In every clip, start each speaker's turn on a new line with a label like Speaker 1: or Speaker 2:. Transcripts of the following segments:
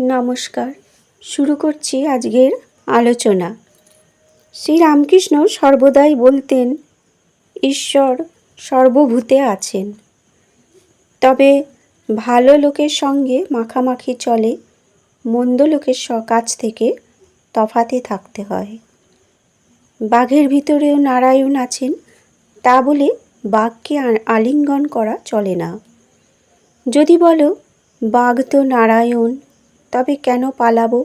Speaker 1: নমস্কার। শুরু করছি আজকের আলোচনা। শ্রী রামকৃষ্ণ সর্বদাই বলতেন, ঈশ্বর সর্বভূতে আছেন। তবে ভালো লোকের সঙ্গে মাখামাখি চলে, মন্দ লোকের কাছ থেকে তফাতে থাকতে হয়। বাঘের ভিতরেও নারায়ণ আছেন, তা বলে বাঘকে আলিঙ্গন করা চলে না। যদি বলো, বাঘ তো নারায়ণ তবে কেন পালাবো?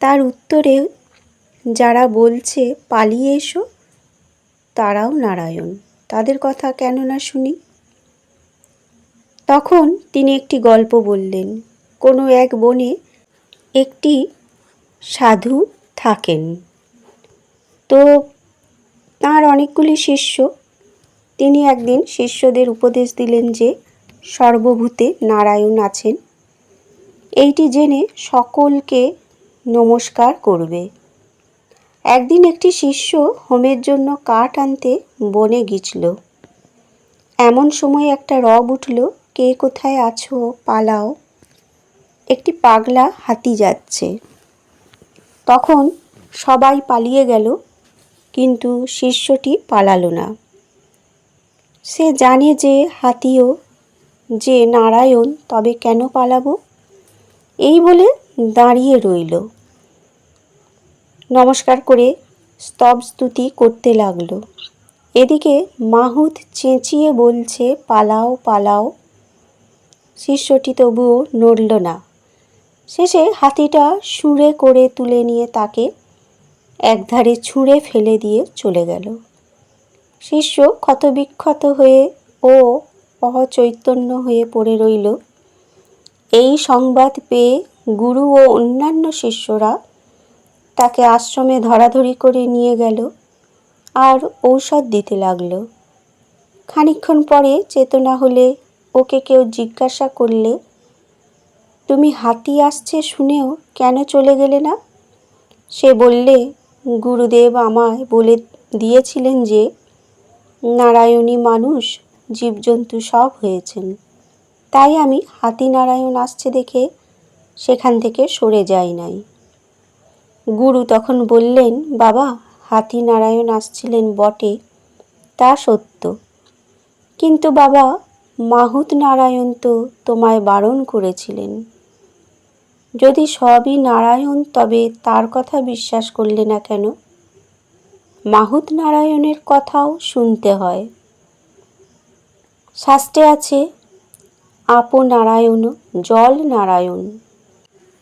Speaker 1: তার উত্তরে, যারা বলছে পালিয়ে এসো, তারাও নারায়ণ। তাদের কথা কেন না শুনি? তখন তিনি একটি গল্প বললেন। কোনো এক বনে একটি সাধু থাকেন। তো, তার অনেকগুলি শিষ্য। তিনি একদিন শিষ্যদের উপদেশ দিলেন যে, সর্বভূতে নারায়ণ আছেন। এইটি জেনে সকলকে নমস্কার করবে। একদিন একটি শিষ্য হোমের জন্য কাঠ আনতে বনে গিয়েছিল। এমন সময় একটা রব উঠল, কে কোথায় আছো? পালাও। একটি পাগলা হাতি যাচ্ছে। তখন সবাই পালিয়ে গেল, কিন্তু শিষ্যটি পালালো না। সে জানে যে হাতিও, যে নারায়ণ, তবে কেন পালাবো? এই বলে দাঁড়িয়ে রইল। নমস্কার করে স্তব স্তুতি করতে লাগল। এদিকে মাহুত চেঁচিয়ে বলছে, পালাও পালাও। শিষ্যটি তবুও নড়ল না। শেষে হাতিটা সুরে করে তুলে নিয়ে তাকে একধারে ছুঁড়ে ফেলে দিয়ে চলে গেল। শিষ্য ক্ষতবিক্ষত হয়ে ও অচৈতন্য হয়ে পড়ে রইল। এই সংবাদ পেয়ে গুরু ও অন্যান্য শিষ্যরা তাকে আশ্রমে ধরাধরি করে নিয়ে গেল আর ঔষধ দিতে লাগল। খানিকক্ষণ পরে চেতনা হলে ওকে কেউ জিজ্ঞাসা করলে, তুমি হাতি আসছে শুনেও কেন চলে গেলে না? সে বললে, গুরুদেব আমায় বলে দিয়েছিলেন যে, নারায়ণী মানুষ জীবজন্তু সব হয়েছেন। তাই আমি হাতি নারায়ণ আসছে দেখে সেখান থেকে সরে যাই নাই। গুরু তখন বললেন, বাবা, হাতি নারায়ণ আসছিলেন বটে, তা সত্য। কিন্তু বাবা, মাহুত নারায়ণ তো তোমায় বারণ করেছিলেন। যদি সবই নারায়ণ, তবে তার কথা বিশ্বাস করলে না কেন? মাহুত নারায়ণের কথাও শুনতে হয়। শাস্ত্রে আছে আপ নারায়ণ জল নারায়ণ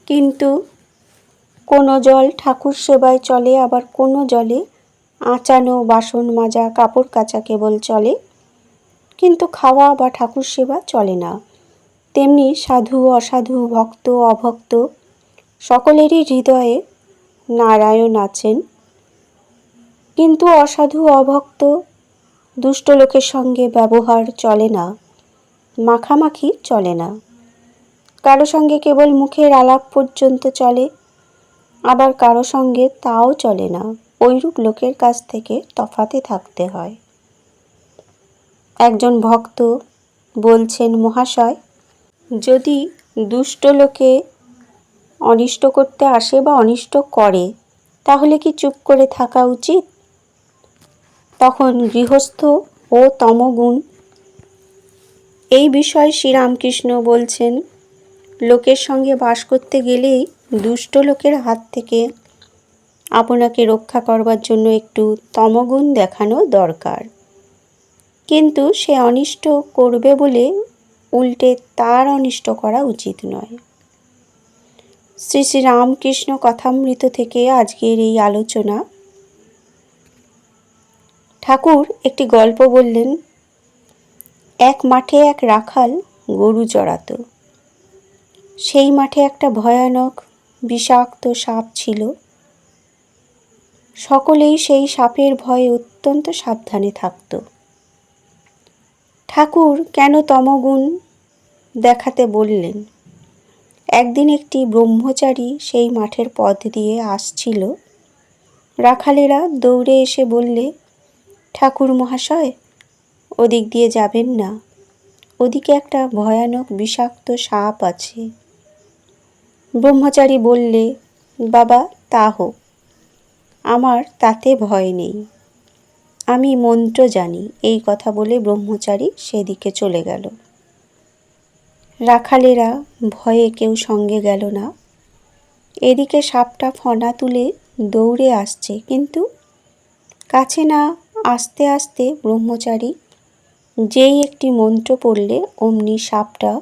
Speaker 1: কিন্তু কোনো জল ঠাকুর সেবায় চলে, আবার কোনো জলে আঁচানো বাসন মাজা কাপড় কাচা কেবল চলে। কিন্তু খাওয়া বা ঠাকুর সেবা চলে না। তেমনি সাধু, অসাধু, ভক্ত, অভক্ত সকলেরই হৃদয়ে নারায়ণ আছেন। কিন্তু অসাধু, অভক্ত দুষ্ট লোকের সঙ্গে ব্যবহার চলে না। মাখামাখি চলে না। কারও সঙ্গে কেবল মুখের আলাপ পর্যন্ত চলে, আবার কারও সঙ্গে তাও চলে না। ওইরূপ লোকের কাছ থেকে তফাতে থাকতে হয়। একজন ভক্ত বলছেন, মহাশয়, যদি দুষ্ট লোকে অনিষ্ট করতে আসে বা অনিষ্ট করে, তাহলে কি চুপ করে থাকা উচিত? তখন গৃহস্থ ও তমগুণ এই বিষয়ে শ্রীরামকৃষ্ণ বলছেন, লোকের সঙ্গে বাস করতে গেলেই দুষ্ট লোকের হাত থেকে আপনাকে রক্ষা করবার জন্য একটু তমগুণ দেখানো দরকার। কিন্তু সে অনিষ্ট করবে বলে উল্টে তার অনিষ্ট করা উচিত নয়। শ্রী শ্রী রামকৃষ্ণ কথামৃত থেকে আজকের এই আলোচনা। ঠাকুর একটি গল্প বললেন এক মাঠে এক রাখাল গরু চড়াতো। সেই মাঠে একটা ভয়ানক, বিষাক্ত সাপ ছিল। সকলেই সেই সাপের ভয়ে অত্যন্ত সাবধানে থাকত। ঠাকুর কেন তমগুণ দেখাতে বললেন? একদিন একটি ব্রহ্মচারী সেই মাঠের পথ দিয়ে আসছিল। রাখালেরা দৌড়ে এসে বললে ঠাকুর মহাশয় ওদিক দিয়ে যাবেন না। ওদিকে একটা ভয়ানক বিষাক্ত সাপ আছে। ব্রহ্মচারী বললে, বাবা, তা হোক। আমার তাতে ভয় নেই। আমি মন্ত্র জানি। এই কথা বলে ব্রহ্মচারী সেদিকে চলে গেল। রাখালেরা ভয়ে কেউ সঙ্গে গেল না। এদিকে সাপটা ফনা তুলে দৌড়ে আসছে, কিন্তু কাছে না আস্তে আস্তে ব্রহ্মচারী যেই একটি মন্ত্র পড়লে অমনি সাপটা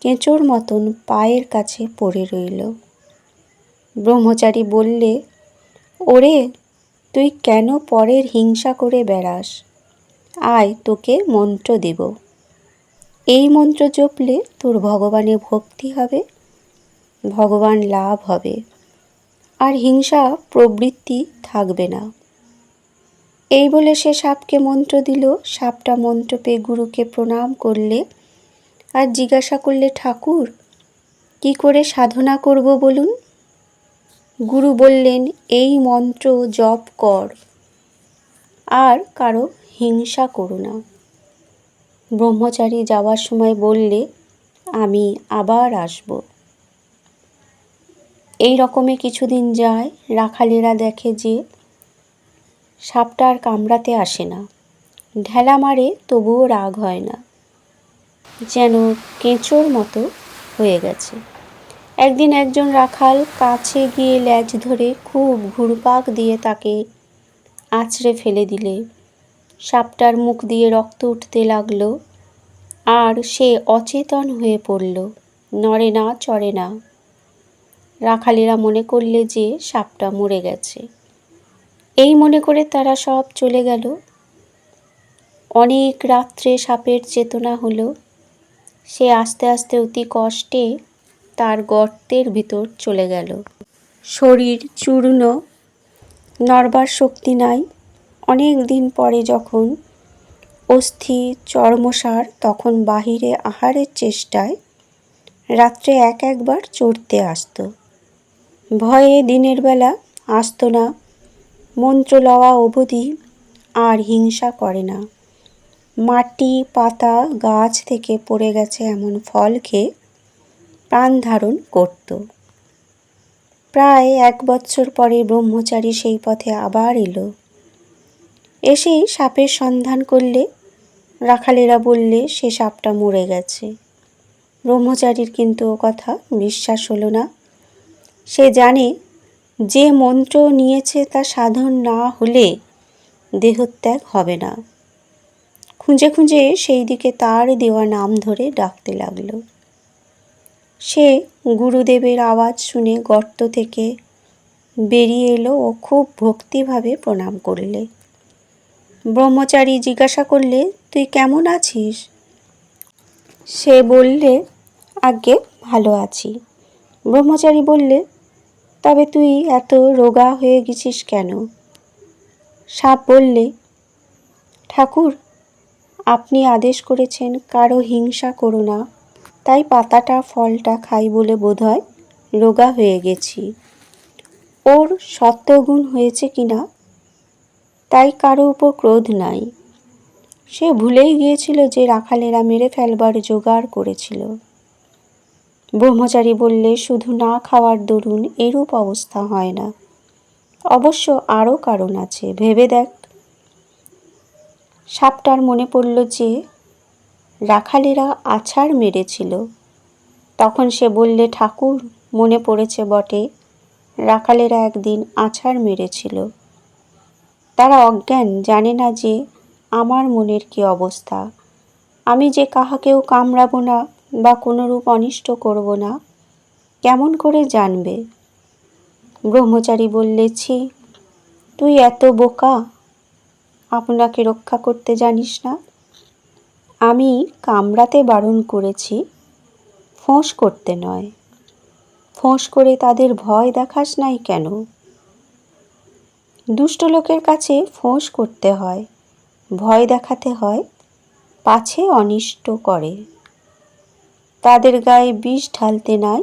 Speaker 1: কেঁচোর মতন পায়ের কাছে পড়ে রইল। ব্রহ্মচারী বললে, ওরে, তুই কেন পরের হিংসা করে বেড়াস? আয়, তোকে মন্ত্র দেব। এই মন্ত্র জপলে তোর ভগবানে ভক্তি হবে, ভগবান লাভ হবে। আর হিংসা প্রবৃত্তি থাকবে না। এই বলে সে সাপকে মন্ত্র দিল। সাপটা মন্ত্র পেয়ে গুরুকে প্রণাম করলে আর জিজ্ঞাসা করলে, ঠাকুর, কি করে সাধনা করব বলুন? গুরু বললেন, এই মন্ত্র জপ কর, আর কারও হিংসা করো না। ব্রহ্মচারী যাওয়ার সময় বললে, আমি আবার আসব। এই রকমে কিছুদিন যায়। রাখালেরা দেখে যে সাপটা আর কামড়াতে আসে না। ঢেলা মারে তবুও রাগ হয় না। যেন কেঁচোর মতো হয়ে গেছে। একদিন একজন রাখাল কাছে গিয়ে ল্যাজ ধরে খুব ঘুরপাক দিয়ে তাকে আছড়ে ফেলে দিলে। সাপটার মুখ দিয়ে রক্ত উঠতে লাগল আর সে অচেতন হয়ে পড়ল। নড়ে না, চড়ে না। রাখালেরা মনে করলে যে সাপটা মরে গেছে। এই মনে করে তারা সব চলে গেল। অনেক রাত্রে সাপের চেতনা হলো। সে আস্তে আস্তে অতি কষ্টে তার গর্তের ভিতর চলে গেল। শরীর চূর্ণ, নড়বার শক্তি নাই। অনেক দিন পরে যখন অস্থি, চর্মসার তখন বাহিরে আহারের চেষ্টায় রাত্রে এক একবার চড়তে আসতো। ভয়ে দিনের বেলা আসতো না। মন্ত্র লওয়া অবধি আর হিংসা করে না। মাটি, পাতা, গাছ থেকে পড়ে গেছে এমন ফল খেয়ে প্রাণ ধারণ করত। প্রায় এক বছর পরে ব্রহ্মচারী সেই পথে আবার এলো। এসেই সাপের সন্ধান করলে, রাখালেরা বললে, সে সাপটা মরে গেছে। ব্রহ্মচারীর কিন্তু ও কথা বিশ্বাস হলো না। সে জানে যে মন্ত্র নিয়েছে তা সাধন না হলে দেহত্যাগ হবে না। খুঁজে খুঁজে সেই দিকে তার দেওয়া নাম ধরে ডাকতে লাগল। সে গুরুদেবের আওয়াজ শুনে গর্ত থেকে বেরিয়ে এলো ও খুব ভক্তিভাবে প্রণাম করলে। ব্রহ্মচারী জিজ্ঞাসা করলে, তুই কেমন আছিস? সে বললে, আজ্ঞে, ভালো আছি। ব্রহ্মচারী বললে তবে তুই এত রোগা হয়ে গেছিস কেন? সাপ বললে, ঠাকুর, আপনি আদেশ করেছেন কারও হিংসা করো না। তাই পাতাটা ফলটা খাই বলে বোধহয় রোগা হয়ে গেছি। ওর সত্যগুণ হয়েছে কিনা তাই কারও উপর ক্রোধ নাই। সে ভুলেই গিয়েছিল যে রাখালেরা মেরে ফেলবার জোগাড় করেছিল। ব্রহ্মচারী বললে, শুধু না খাওয়ার দরুন এরূপ অবস্থা হয় না। অবশ্য আরও কারণ আছে, ভেবে দেখ। সাপটার মনে পড়ল যে, রাখালেরা আছাড় মেরেছিল। তখন সে বললে, ঠাকুর, মনে পড়েছে বটে, রাখালেরা একদিন আছাড় মেরেছিল। তারা অজ্ঞান, জানে না যে আমার মনের কি অবস্থা। আমি যে কাহাকেও কামড়াবো না বা কোনোরূপ অনিষ্ট করব না। কেমন করে জানবে? ব্রহ্মচারী বললেছি তুই এত বোকা, আপনাকে রক্ষা করতে জানিস না? আমি কামড়াতে বারণ করেছি, ফোঁস করতে নয়। ফোঁস করে তাদের ভয় দেখাস নাই কেন? দুষ্ট লোকের কাছে ফোঁস করতে হয়, ভয় দেখাতে হয়, পাছে অনিষ্ট করে। তাদের গায়ে বিষ ঢালতে নাই,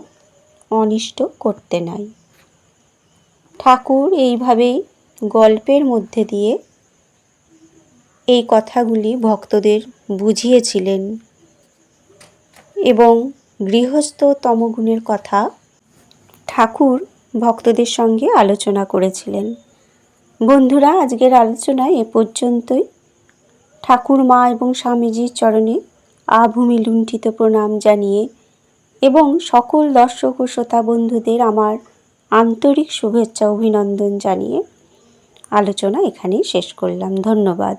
Speaker 1: অনিষ্ট করতে নাই। ঠাকুর এইভাবেই গল্পের মধ্যে দিয়ে এই কথাগুলি ভক্তদের বুঝিয়েছিলেন এবং গৃহস্থ তমগুণের কথা ঠাকুর ভক্তদের সঙ্গে আলোচনা করেছিলেন। বন্ধুরা, আজকের আলোচনা এ পর্যন্তই। ঠাকুর মা এবং স্বামীজির চরণে আভূমি লুণ্ঠিত প্রণাম জানিয়ে এবং সকল দর্শক ও শ্রোতা বন্ধুদের আমার আন্তরিক শুভেচ্ছা অভিনন্দন জানিয়ে আলোচনা এখানেই শেষ করলাম। ধন্যবাদ।